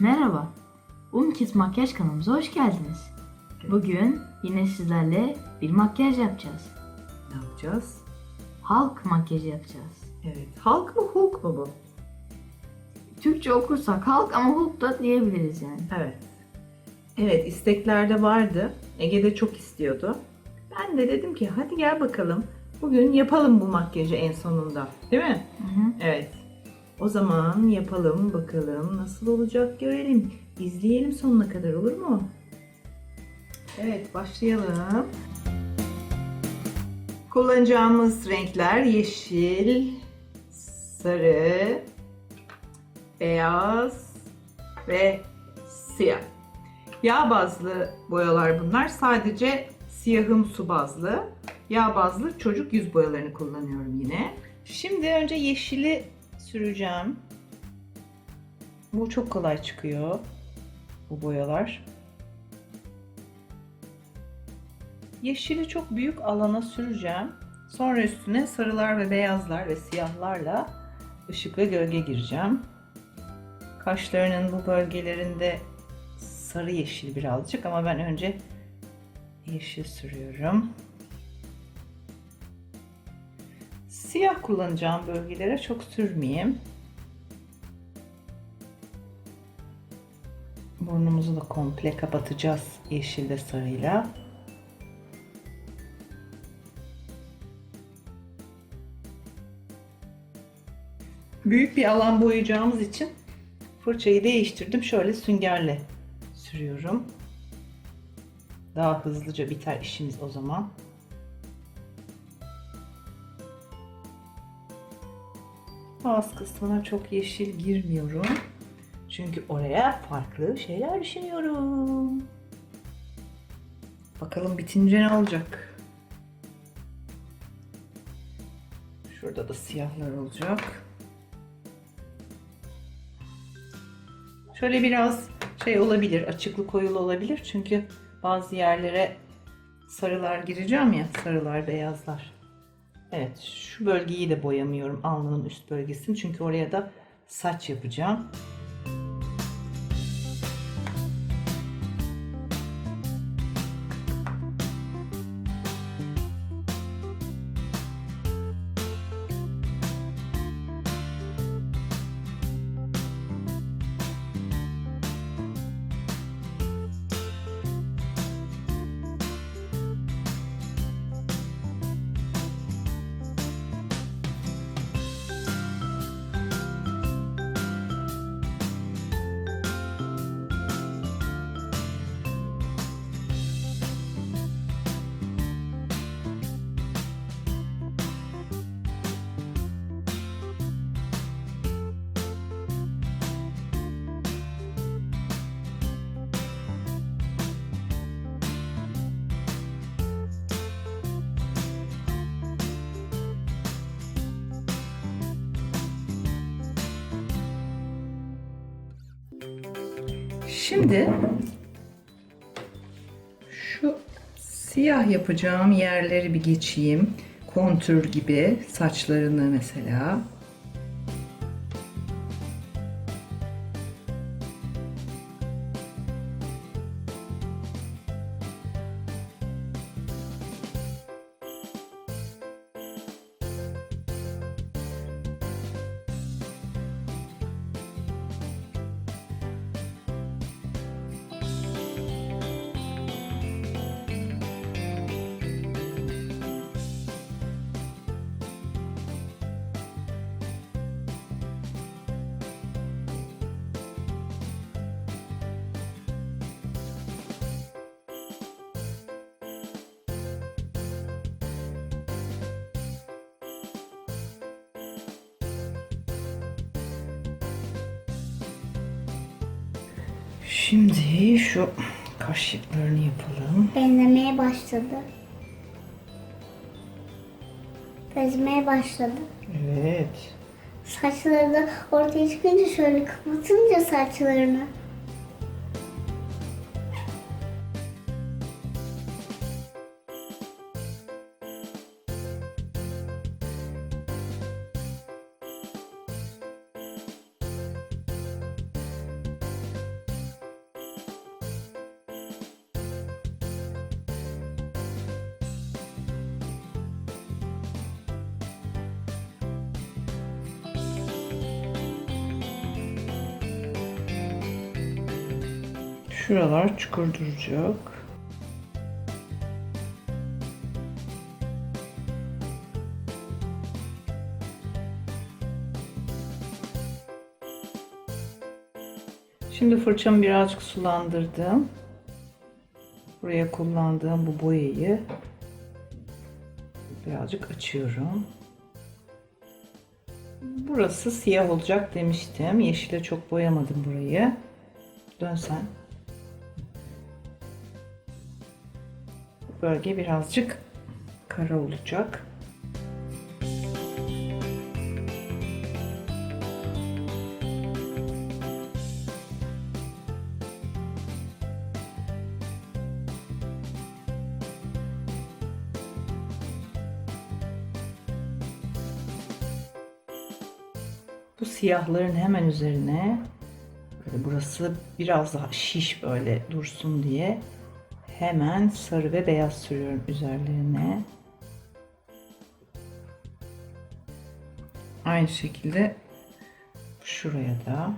Merhaba. Umkit Makyaj kanalımıza hoş geldiniz. Bugün yine sizlerle bir makyaj yapacağız. Ne yapacağız? Halk makyajı yapacağız. Evet. Halk mı Hulk mu bu? Türkçe okursak halk ama hulk da diyebiliriz yani. Evet. Evet isteklerde vardı. Ege de çok istiyordu. Ben de dedim ki hadi gel bakalım. Bugün yapalım bu makyajı en sonunda. Değil mi? Hı hı. Evet. O zaman yapalım bakalım nasıl olacak görelim. İzleyelim sonuna kadar olur mu? Evet başlayalım. Kullanacağımız renkler yeşil, sarı, beyaz ve siyah. Yağ bazlı boyalar bunlar. Sadece siyahım su bazlı. Yağ bazlı çocuk yüz boyalarını kullanıyorum yine. Şimdi önce yeşili süreceğim. Bu çok kolay çıkıyor. Bu boyalar. Yeşili çok büyük alana süreceğim. Sonra üstüne sarılar ve beyazlar ve siyahlarla ışık ve gölge gireceğim. Kaşlarının bu bölgelerinde sarı yeşil birazcık ama ben önce yeşil sürüyorum. Siyah kullanacağım bölgelere çok sürmeyeyim. Burnumuzu da komple kapatacağız yeşilde sarıyla. Büyük bir alan boyayacağımız için fırçayı değiştirdim. Şöyle süngerle sürüyorum. Daha hızlıca biter işimiz o zaman. Ağız kısmına çok yeşil girmiyorum. Çünkü oraya farklı şeyler düşünüyorum. Bakalım bitince ne olacak? Şurada da siyahlar olacak. Şöyle biraz şey olabilir, açıklı koyulu olabilir. Çünkü bazı yerlere sarılar gireceğim ya, sarılar, beyazlar. Evet, şu bölgeyi de boyamıyorum, alnının üst bölgesini. Çünkü oraya da saç yapacağım. Şimdi şu siyah yapacağım yerleri bir geçeyim. Kontür gibi saçlarını mesela. Şimdi şu kaşıklarını yapalım. Benzemeye başladı. Benzemeye başladı. Evet. Saçları da ortaya çıkınca şöyle kapatınca saçlarını. Şuralar çukur duracak. Şimdi fırçamı birazcık sulandırdım. Buraya kullandığım bu boyayı birazcık açıyorum. Burası siyah olacak demiştim. Yeşile çok boyamadım burayı. Dönsen. Bölge birazcık kara olacak. Bu siyahların hemen üzerine böyle burası biraz daha şiş böyle dursun diye hemen sarı ve beyaz sürüyorum üzerlerine. Aynı şekilde şuraya da.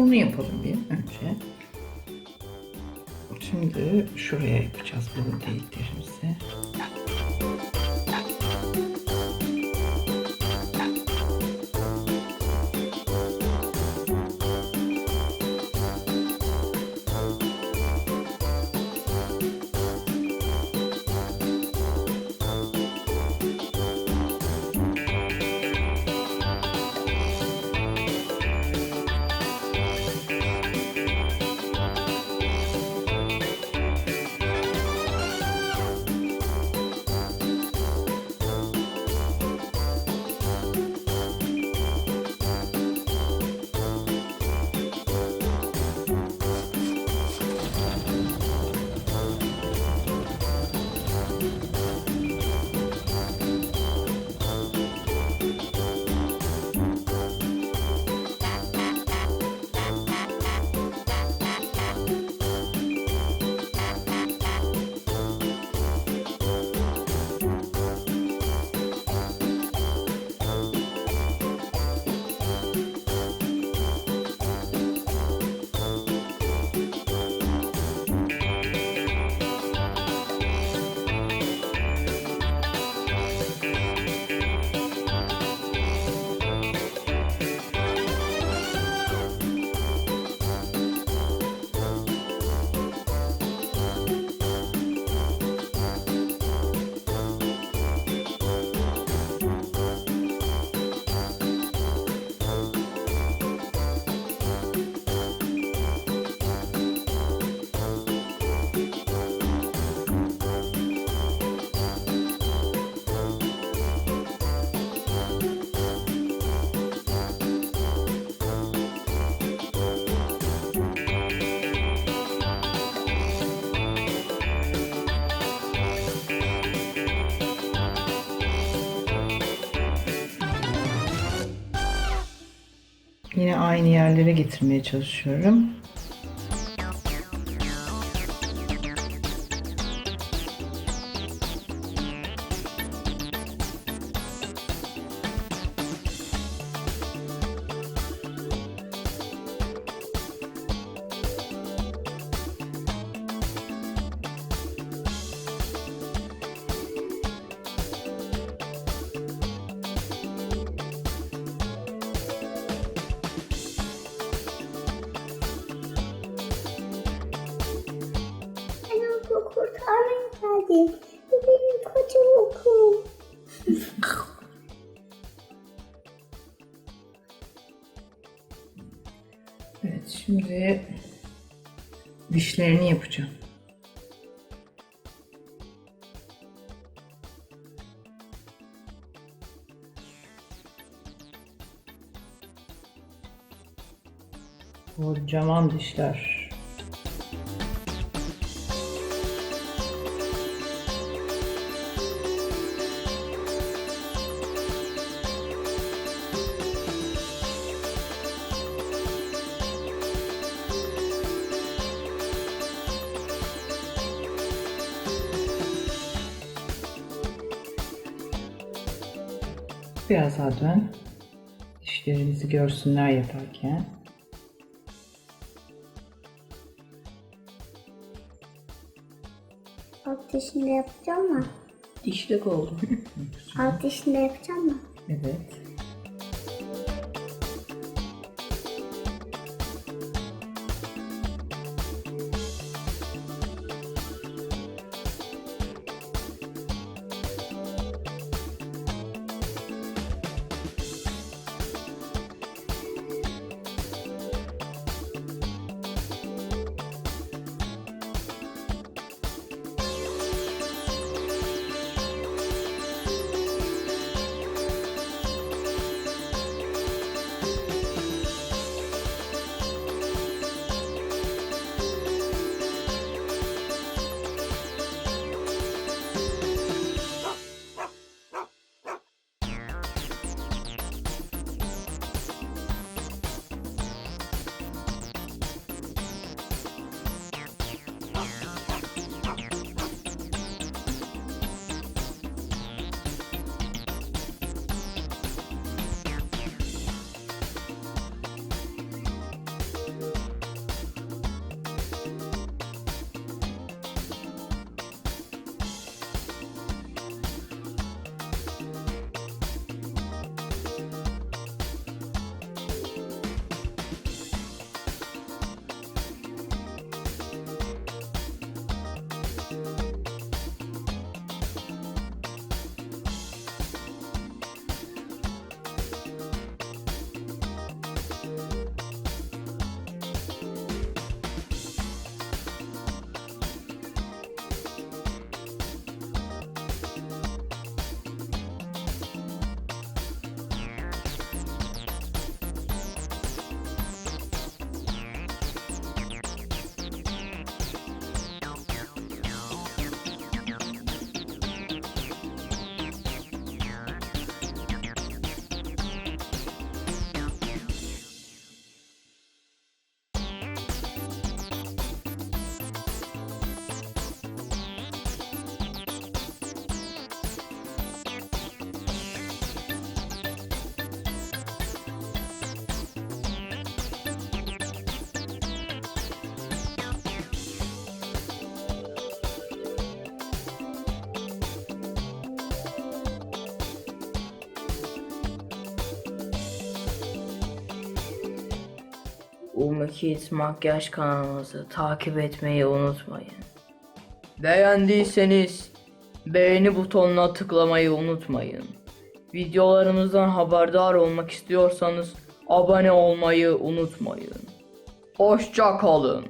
Bunu yapalım bir önce. Şimdi şuraya yapacağız bu deliklerimizi. Yine aynı yerlere getirmeye çalışıyorum. çok cool. evet şimdi dişlerini yapacağım. Kocaman dişler. Biraz daha dön. Dişlerimizi görsünler yaparken. Alt dişinde yapacağım mı? Dişlik oldu. Alt dişinde yapacağım mı? Evet. Umukit Makyaj kanalımızı takip etmeyi unutmayın. Beğendiyseniz beğeni butonuna tıklamayı unutmayın. Videolarımızdan haberdar olmak istiyorsanız abone olmayı unutmayın. Hoşça kalın.